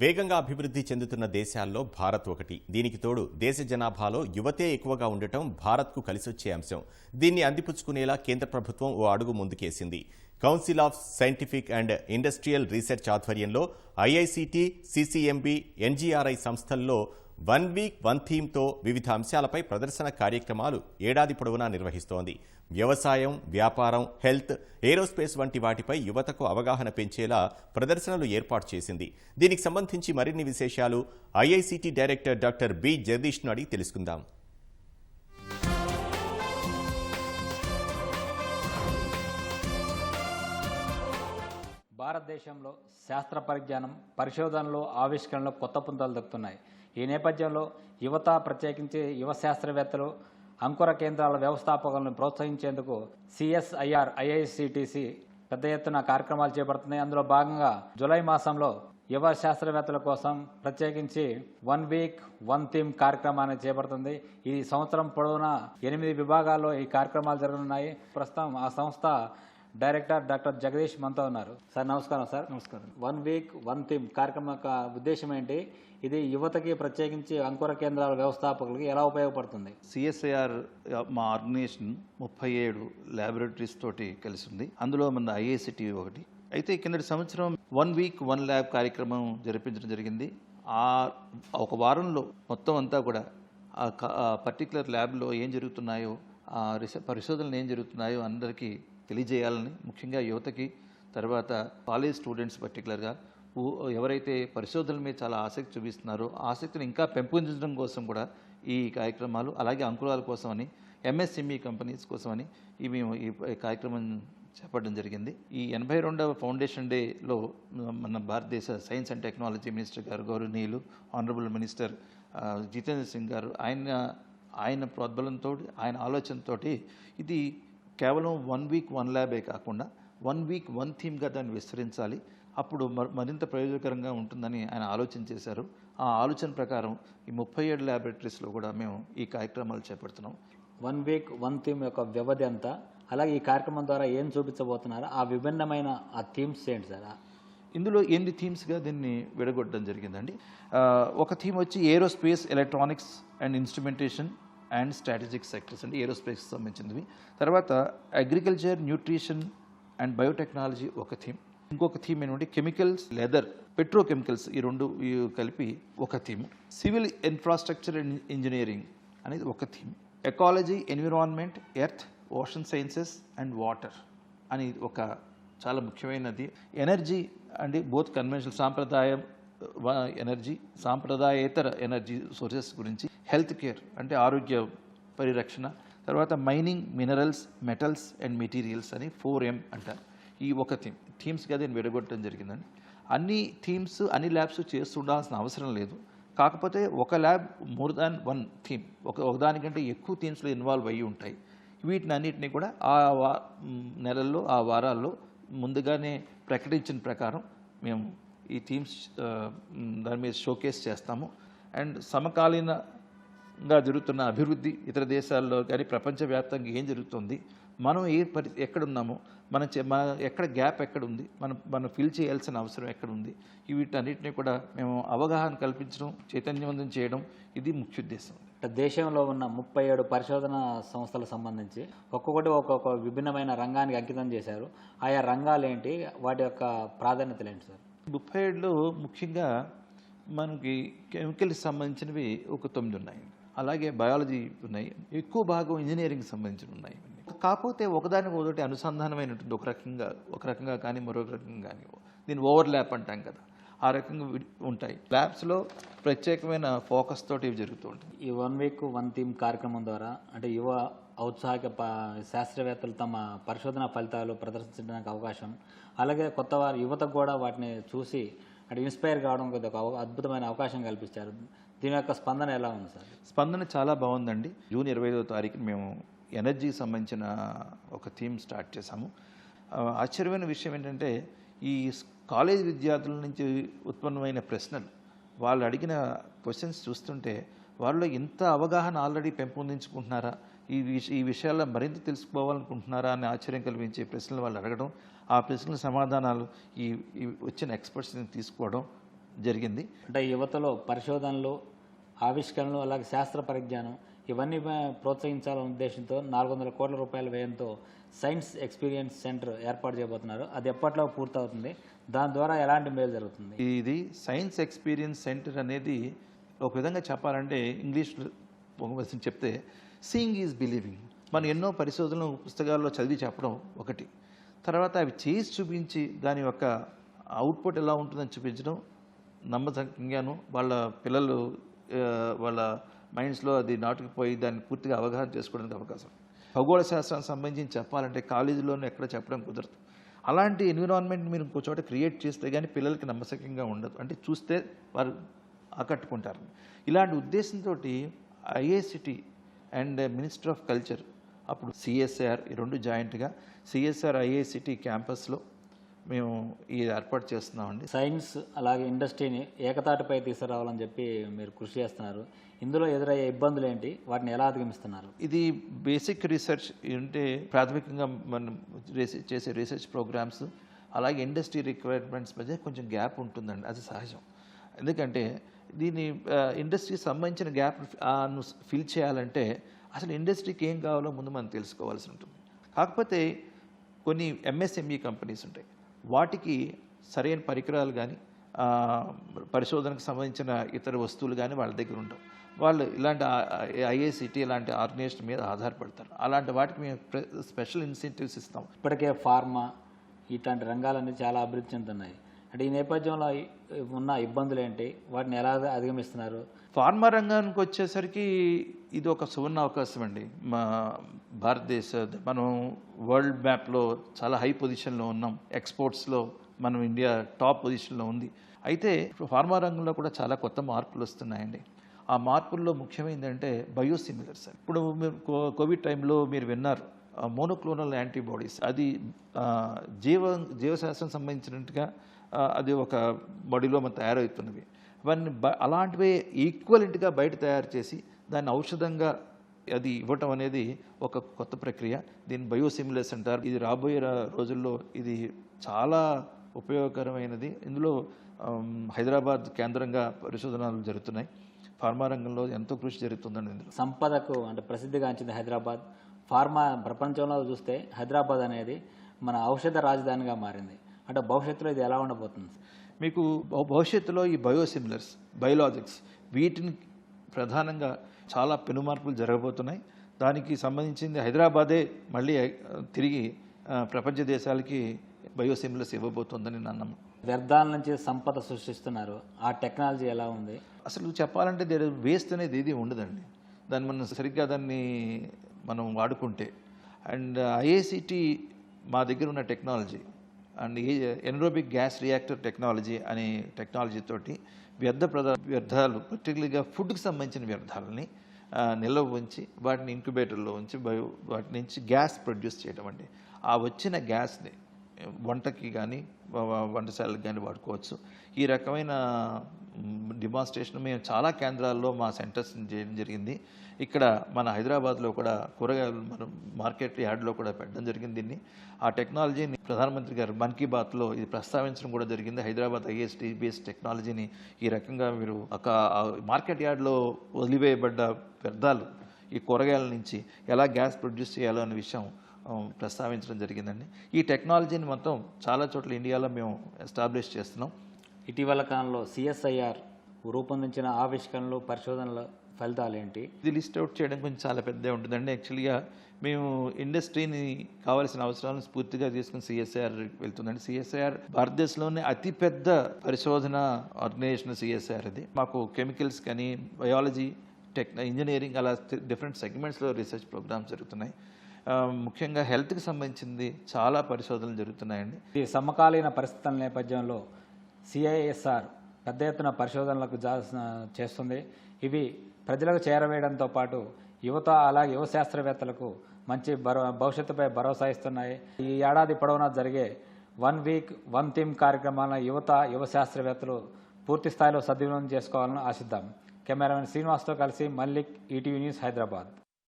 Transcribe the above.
వేగంగా అభివృద్ధి చెందుతున్న దేశాల్లో భారత్ ఒకటి. దీనికి తోడు దేశ జనాభాలో యువతే ఎక్కువగా ఉండటం భారత్కు కలిసొచ్చే అంశం. దీన్ని అందిపుచ్చుకునేలా కేంద్ర ప్రభుత్వం ఓ అడుగు ముందుకేసింది. Council of scientific and industrial research ఆధ్వర్యంలో ఐఐసిటి సిసిఎంబి ఎన్జీఆర్ఐ సంస్థల్లో వన్ వీక్ వన్ థీమ్తో వివిధ అంశాలపై ప్రదర్శన కార్యక్రమాలు ఏడాది పొడవునా నిర్వహిస్తోంది. వ్యవసాయం వ్యాపారం హెల్త్ ఏరోస్పేస్ వంటి వాటిపై యువతకు అవగాహన పెంచేలా ప్రదర్శనలు ఏర్పాటు చేసింది. దీనికి సంబంధించి మరిన్ని విశేషాలు ఐఐసిటి డైరెక్టర్ డాక్టర్ బి జగదీష్ను అడిగి తెలుసుకుందాం. భారతదేశంలో శాస్త్ర పరిజ్ఞానం పరిశోధనలు ఆవిష్కరణలు కొత్త పుంతలు దొక్కుతున్నాయి. ఈ నేపథ్యంలో యువత ప్రత్యేకించి యువ శాస్త్రవేత్తలు అంకుర కేంద్రాల వ్యవస్థాపకులను ప్రోత్సహించేందుకు సిఎస్ఐఆర్ ఐఐసిటిసి పెద్ద ఎత్తున కార్యక్రమాలు చేపడుతున్నాయి. అందులో భాగంగా జూలై మాసంలో యువ శాస్త్రవేత్తల కోసం ప్రత్యేకించి వన్ వీక్ వన్ థీమ్ కార్యక్రమాన్ని చేపడుతుంది. ఈ సంవత్సరం పొడవునా ఎనిమిది విభాగాల్లో ఈ కార్యక్రమాలు జరగనున్నాయి. ప్రస్తుతం ఆ సంస్థ డైరెక్టర్ డాక్టర్ జగదీష్ మనతో ఉన్నారు. సార్ నమస్కారం సార్. నమస్కారం. వన్ వీక్ వన్ థీమ్ కార్యక్రమం యొక్క ఉద్దేశం ఏంటి? ఇది యువతకి ప్రత్యేకించి అంకుర కేంద్రాల వ్యవస్థాపకులకి ఎలా ఉపయోగపడుతుంది? సిఎస్ఐఆర్ మా ఆర్గనైజేషన్ ముప్పై ఏడు ల్యాబొరేటరీస్ తోటి కలిసి ఉంది అందులో మన ఐఐసిటి ఒకటి. అయితే కిందటి సంవత్సరం వన్ వీక్ వన్ ల్యాబ్ కార్యక్రమం జరిపించడం జరిగింది. ఆ ఒక వారంలో మొత్తం అంతా కూడా ఆ పర్టికులర్ ల్యాబ్లో ఏం జరుగుతున్నాయో ఆ రిస పరిశోధనలు ఏం జరుగుతున్నాయో అందరికీ తెలియజేయాలని ముఖ్యంగా యువతకి తర్వాత కాలేజ్ స్టూడెంట్స్ పర్టికులర్గా ఎవరైతే పరిశోధనల మీద చాలా ఆసక్తి చూపిస్తున్నారో ఆసక్తిని ఇంకా పెంపొందించడం కోసం కూడా ఈ కార్యక్రమాలు అలాగే అంకురాల కోసమని ఎంఎస్ఎంఈ కంపెనీస్ కోసమని ఈ మేము ఈ కార్యక్రమం చేపట్టడం జరిగింది. ఈ ఎనభై రెండవ ఫౌండేషన్ డేలో మన భారతదేశ సైన్స్ అండ్ టెక్నాలజీ మినిస్టర్ గారు గౌరవనీయులు ఆనరబుల్ మినిస్టర్ జితేంద్ర సింగ్ గారు ఆయన ఆయన ప్రోద్బలంతో ఆయన ఆలోచనతోటి ఇది కేవలం వన్ వీక్ వన్ ల్యాబే కాకుండా వన్ వీక్ వన్ థీమ్గా దాన్ని విస్తరించాలి. అప్పుడు మ- మరింత ప్రయోజనకరంగా ఉంటుందని ఆయన ఆలోచన చేశారు. ఆ ఆలోచన ప్రకారం ఈ ముప్పై ఏడు ల్యాబొరేటరీస్లో కూడా మేము ఈ కార్యక్రమాలు చేపడుతున్నాం. వన్ వీక్ వన్ థీమ్ యొక్క వ్యవధి అంతా అలాగే ఈ కార్యక్రమం ద్వారా ఏం చూపించబోతున్నారో? ఆ విభిన్నమైన ఆ థీమ్స్ ఏంటి సార్? ఇందులో ఎన్ని థీమ్స్గా దీన్ని విడగొట్టడం జరిగిందండి? ఒక థీమ్ వచ్చి aerospace electronics and instrumentation and strategic sectors అంటే ఏరోస్పేస్కి సంబంధించినవి. తర్వాత అగ్రికల్చర్ న్యూట్రిషన్ అండ్ బయోటెక్నాలజీ ఒక థీమ్ ఇంకొక థీమ్ ఏంటంటే కెమికల్స్ లెదర్ పెట్రోకెమికల్స్ ఈ రెండు కలిపి ఒక theme civil infrastructure and engineering అనేది ఒక theme ecology environment earth ocean sciences and water అని ఒక చాలా ముఖ్యమైనది. ఎనర్జీ అంటే బోత్ కన్వెన్షనల్ సాంప్రదాయ ఎనర్జీ సాంప్రదాయేతర ఎనర్జీ సోర్సెస్ గురించి హెల్త్ కేర్ అంటే ఆరోగ్య పరిరక్షణ తర్వాత mining minerals metals and materials అని ఫోర్ ఎం అంటారు. ఈ ఒక థీమ్. థీమ్స్గా దీన్ని విడగొట్టడం జరిగిందండి అన్ని థీమ్స్ అన్ని ల్యాబ్స్ చేస్తుండాల్సిన అవసరం లేదు. కాకపోతే ఒక lab more than one theme. ఒక ఒకదానికంటే ఎక్కువ థీమ్స్లో ఇన్వాల్వ్ అయ్యి ఉంటాయి. వీటిని అన్నిటిని కూడా ఆ వా నెలల్లో ఆ వారాల్లో ముందుగానే ప్రకటించిన ప్రకారం మేము ఈ థీమ్స్ దాని మీద షోకేస్ చేస్తాము. అండ్ సమకాలీన సమకాలీనంగా జరుగుతున్న అభివృద్ధి ఇతర దేశాల్లో కానీ ప్రపంచవ్యాప్తంగా ఏం జరుగుతుంది? మనం ఏ పరి ఎక్కడున్నామో? మన మన ఎక్కడ గ్యాప్ ఎక్కడ ఉంది మనం మనం ఫిల్ చేయాల్సిన అవసరం ఎక్కడ ఉంది ఈ వీటన్నిటిని కూడా మేము అవగాహన కల్పించడం చైతన్యవంతం చేయడం ఇది ముఖ్య ఉద్దేశం. దేశంలో ఉన్న ముప్పై ఏడు పరిశోధన సంస్థలకు సంబంధించి ఒక్కొక్కటి ఒక్కొక్క విభిన్నమైన రంగానికి అంకితం చేశారు. ఆయా రంగాలు ఏంటి వాటి యొక్క ప్రాధాన్యతలు ఏంటి సార్? ముప్పై ఏడులో ముఖ్యంగా మనకి కెమికల్కి సంబంధించినవి ఒక తొమ్మిది ఉన్నాయి. అలాగే బయాలజీ ఉన్నాయి. ఎక్కువ భాగం ఇంజనీరింగ్ సంబంధించి ఉన్నాయి. కాకపోతే ఒకదానికి ఒకటి అనుసంధానమైన ఒక రకంగా ఒక రకంగా కానీ మరొక రకంగా కానీ దీన్ని ఓవర్ ల్యాప్ అంటాం కదా. ఆ రకంగా ఉంటాయి. ల్యాబ్స్లో ప్రత్యేకమైన ఫోకస్ తోటి ఇవి జరుగుతూ ఉంటాయి. ఈ వన్ వీక్ వన్ థీమ్ కార్యక్రమం ద్వారా అంటే యువ ఔత్సాహిక ప శాస్త్రవేత్తలు తమ పరిశోధన ఫలితాలు ప్రదర్శించడానికి అవకాశం. అలాగే కొత్త వారి యువతకు కూడా వాటిని చూసి అంటే ఇన్స్పైర్ కావడం ఒక అద్భుతమైన అవకాశం కల్పించారు దీని యొక్క స్పందన ఎలా ఉంది సార్? స్పందన చాలా బాగుందండి. జూన్ ఇరవై ఐదవ తారీఖున మేము ఎనర్జీకి సంబంధించిన ఒక థీమ్ స్టార్ట్ చేశాము. ఆశ్చర్యమైన విషయం ఏంటంటే ఈ స్- కాలేజ్ విద్యార్థుల నుంచి ఉత్పన్నమైన ప్రశ్నలు వాళ్ళు అడిగిన క్వశ్చన్స్ చూస్తుంటే వాళ్ళు ఇంత అవగాహన ఆల్రెడీ పెంపొందించుకుంటున్నారా? ఈ విష ఈ విషయాల్లో మరింత తెలుసుకోవాలనుకుంటున్నారా అని ఆశ్చర్యం కలిగించే ప్రశ్నలు వాళ్ళు అడగడం ఆ ప్రశ్నల సమాధానాలు ఈ వచ్చిన ఎక్స్పర్ట్స్ని తీసుకోవడం జరిగింది. అంటే యువతలో పరిశోధనలు ఆవిష్కరణలు అలాగే శాస్త్ర పరిజ్ఞానం ఇవన్నీ ప్రోత్సహించాలనే ఉద్దేశంతో నాలుగు వందల కోట్ల రూపాయల వ్యయంతో సైన్స్ ఎక్స్పీరియన్స్ సెంటర్ ఏర్పాటు చేయబోతున్నారు. అది ఎప్పట్లో పూర్తవుతుంది? దాని ద్వారా ఎలాంటి మేలు జరుగుతుంది? ఇది సైన్స్ ఎక్స్పీరియన్స్ సెంటర్ అనేది ఒక విధంగా చెప్పాలంటే ఇంగ్లీష్ విధంగా చెప్తే సీయింగ్ ఈజ్ బిలీవింగ్ మనం ఎన్నో పరిశోధనలు పుస్తకాల్లో చదివి చెప్పడం ఒకటి. తర్వాత అవి చేసి చూపించి దాని యొక్క అవుట్పుట్ ఎలా ఉంటుందని చూపించడం నమ్మకంగాను వాళ్ళ పిల్లలు వాళ్ళ మైండ్స్లో అది నాటుకుపోయి దాన్ని పూర్తిగా అవగాహన చేసుకోవడానికి అవకాశం. ఖగోళ శాస్త్రానికి సంబంధించి చెప్పాలంటే కాలేజీలోనే ఎక్కడ చెప్పడం కుదరదు. అలాంటి ఎన్విరాన్మెంట్ మీరు ఇంకో చోట క్రియేట్ చేస్తే కానీ పిల్లలకి నమ్మసకంగా ఉండదు. అంటే చూస్తే వారు ఆకట్టుకుంటారు. ఇలాంటి ఉద్దేశంతో IACT and minister of culture అప్పుడు సిఎస్ఆర్ ఈ రెండు జాయింట్గా సిఎస్ఆర్ ఐఏసిటీ క్యాంపస్లో మేము ఇది ఏర్పాటు చేస్తున్నామండి. సైన్స్ అలాగే ఇండస్ట్రీని ఏకతాటిపై తీసుకురావాలని చెప్పి మీరు కృషి చేస్తున్నారు. ఇందులో ఎదురయ్యే ఇబ్బందులు ఏంటి వాటిని ఎలా అధిగమిస్తున్నారు? ఇది బేసిక్ రీసెర్చ్ అంటే ప్రాథమికంగా మనం చేసే రీసెర్చ్ ప్రోగ్రామ్స్ అలాగే ఇండస్ట్రీ రిక్వైర్మెంట్స్ మధ్య కొంచెం గ్యాప్ ఉంటుందండి. అది సహజం. ఎందుకంటే దీని ఇండస్ట్రీకి సంబంధించిన గ్యాప్ ఫిల్ చేయాలంటే అసలు ఇండస్ట్రీకి ఏం కావాలో ముందు మనం తెలుసుకోవాల్సి ఉంటుంది. కాకపోతే కొన్ని ఎంఎస్ఎంఈ కంపెనీస్ ఉంటాయి. వాటికి సరైన పరికరాలు కానీ పరిశోధనకు సంబంధించిన ఇతర వస్తువులు కానీ వాళ్ళ దగ్గర ఉండవు వాళ్ళు ఇలాంటి ఐఏసిటీ ఇలాంటి ఆర్గనైజేషన్ మీద ఆధారపడతారు. అలాంటి వాటికి మేము స్పెషల్ ఇన్సెంటివ్స్ ఇస్తాం. ఇప్పటికే ఫార్మా ఇట్లాంటి రంగాలన్నీ చాలా అభివృద్ధి చెందుతున్నాయి. అంటే ఈ నేపథ్యంలో ఉన్న ఇబ్బందులు ఏంటి వాటిని ఎలా అధిగమిస్తున్నారు? ఫార్మా రంగానికి వచ్చేసరికి ఇది ఒక సువర్ణ అవకాశం అండి. మా భారతదేశ మనం వరల్డ్ మ్యాప్లో చాలా హై పొజిషన్లో ఉన్నాం. ఎక్స్పోర్ట్స్లో మనం ఇండియా టాప్ పొజిషన్లో ఉంది. అయితే ఇప్పుడు ఫార్మా రంగంలో కూడా చాలా కొత్త మార్పులు వస్తున్నాయండి. ఆ మార్పుల్లో ముఖ్యమైనది బయోసిమిలర్స్ ఇప్పుడు మీరు కో- కోవిడ్ టైంలో మీరు విన్నారు మోనోక్లోనల్ యాంటీబాడీస్ అది జీవ జీవశాస్త్రం సంబంధించినట్టుగా అది ఒక బాడీలో మనం తయారవుతున్నవి. అవన్నీ బ- అలాంటివే ఈక్వలెంట్గా బయట తయారు చేసి దాన్ని ఔషధంగా అది ఇవ్వటం అనేది ఒక కొత్త ప్రక్రియ. దీన్ని బయోసిమిలర్స్ అంటారు. ఇది రాబోయే రోజుల్లో ఇది చాలా ఉపయోగకరమైనది. ఇందులో హైదరాబాద్ కేంద్రంగా పరిశోధనలు జరుగుతున్నాయి. ఫార్మా రంగంలో ఎంతో కృషి జరుగుతుందండి ఇందులో. సంపదకు అంటే ప్రసిద్ధిగాంచింది హైదరాబాద్. ఫార్మా ప్రపంచంలో చూస్తే హైదరాబాద్ అనేది మన ఔషధ రాజధానిగా మారింది. అంటే భవిష్యత్తులో ఇది ఎలా ఉండబోతుంది? మీకు భవ- భవిష్యత్తులో ఈ బయోసిమిలర్స్ బయోలాజిక్స్ వీటిని ప్రధానంగా చాలా పెనుమార్పులు జరగబోతున్నాయి. దానికి సంబంధించింది హైదరాబాదే మళ్ళీ తిరిగి ప్రపంచ దేశాలకి బయోసిమిలర్స్ ఇవ్వబోతోందని నా నమ్మకం. వ్యర్థాల నుంచి సంపద సృష్టిస్తున్నారు. ఆ టెక్నాలజీ ఎలా ఉంది? అసలు చెప్పాలంటే దేర్ వేస్ట్ అనేది ఏది ఉండదండి. దాన్ని మనం సరిగ్గా దాన్ని మనం వాడుకుంటే. అండ్ ఐఏసిటీ మా దగ్గర ఉన్న టెక్నాలజీ అండ్ ఈ ఎనరోబిక్ గ్యాస్ రియాక్టర్ టెక్నాలజీ అనే టెక్నాలజీ తోటి వ్యర్థ ప్రద వ్యర్థాలు పర్టికులర్గా ఫుడ్కి సంబంధించిన వ్యర్థాలని నిల్వ ఉంచి వాటిని ఇంక్యుబేటర్లో ఉంచి బయో వాటి నుంచి గ్యాస్ ప్రొడ్యూస్ చేయడం అండి. ఆ వచ్చిన గ్యాస్ని వంటకి కానీ వంటశాలకు కానీ వాడుకోవచ్చు. ఈ రకమైన డిమాన్స్ట్రేషన్ మేము చాలా కేంద్రాల్లో మా సెంటర్స్ చేయడం జరిగింది. ఇక్కడ మన హైదరాబాద్లో కూడా కూరగాయలు మనం మార్కెట్ యార్డ్లో కూడా పెట్టడం జరిగింది దీన్ని. ఆ టెక్నాలజీని ప్రధానమంత్రి గారు మన్ కీ బాత్లో ఇది ప్రస్తావించడం కూడా జరిగింది. హైదరాబాద్ ఐఎస్టీ బేస్ టెక్నాలజీని ఈ రకంగా మీరు ఒక మార్కెట్ యార్డ్లో వదిలివేయబడ్డ వ్యర్థాలు ఈ కూరగాయల నుంచి ఎలా గ్యాస్ ప్రొడ్యూస్ చేయాలో అనే విషయం ప్రస్తావించడం జరిగిందండి. ఈ టెక్నాలజీని మొత్తం చాలా చోట్ల ఇండియాలో మేము ఎస్టాబ్లిష్ చేస్తున్నాం. ఇటీవల కాలంలో సిఎస్ఐఆర్ రూపొందించిన ఆవిష్కరణలు పరిశోధనల ఫలితాలు ఏంటి ఇది లిస్ట్ అవుట్ చేయడం కొంచెం చాలా పెద్ద ఉంటుందండి. యాక్చువల్గా మేము ఇండస్ట్రీని కావాల్సిన అవసరాలను స్ఫూర్తిగా తీసుకుని సిఎస్ఐఆర్ వెళ్తుందండి. సిఎస్ఐఆర్ భారతదేశంలోనే అతిపెద్ద పరిశోధన ఆర్గనైజేషన్ సిఎస్ఐఆర్ అది. మాకు కెమికల్స్ కానీ బయాలజీ టెక్ ఇంజనీరింగ్ అలా డిఫరెంట్ సెగ్మెంట్స్లో రీసెర్చ్ ప్రోగ్రామ్స్ జరుగుతున్నాయి. ముఖ్యంగా హెల్త్కి సంబంధించింది చాలా పరిశోధనలు జరుగుతున్నాయండి. ఈ సమకాలీన పరిస్థితుల నేపథ్యంలో సిఐఎస్ఆర్ పెద్ద ఎత్తున పరిశోధనలకు జా చేస్తుంది. ఇవి ప్రజలకు చేరవేయడంతో పాటు యువత అలాగే యువ శాస్త్రవేత్తలకు మంచి భరో భవిష్యత్తుపై భరోసా ఇస్తున్నాయి. ఈ ఏడాది పొడవునా జరిగే వన్ వీక్ వన్ థీమ్ కార్యక్రమాలను యువత యువ శాస్త్రవేత్తలు పూర్తి స్థాయిలో సద్వినియోగం చేసుకోవాలని ఆశిద్దాం. కెమెరామెన్ శ్రీనివాస్తో కలిసి మల్లిక్ ఈటీవీ న్యూస్ హైదరాబాద్.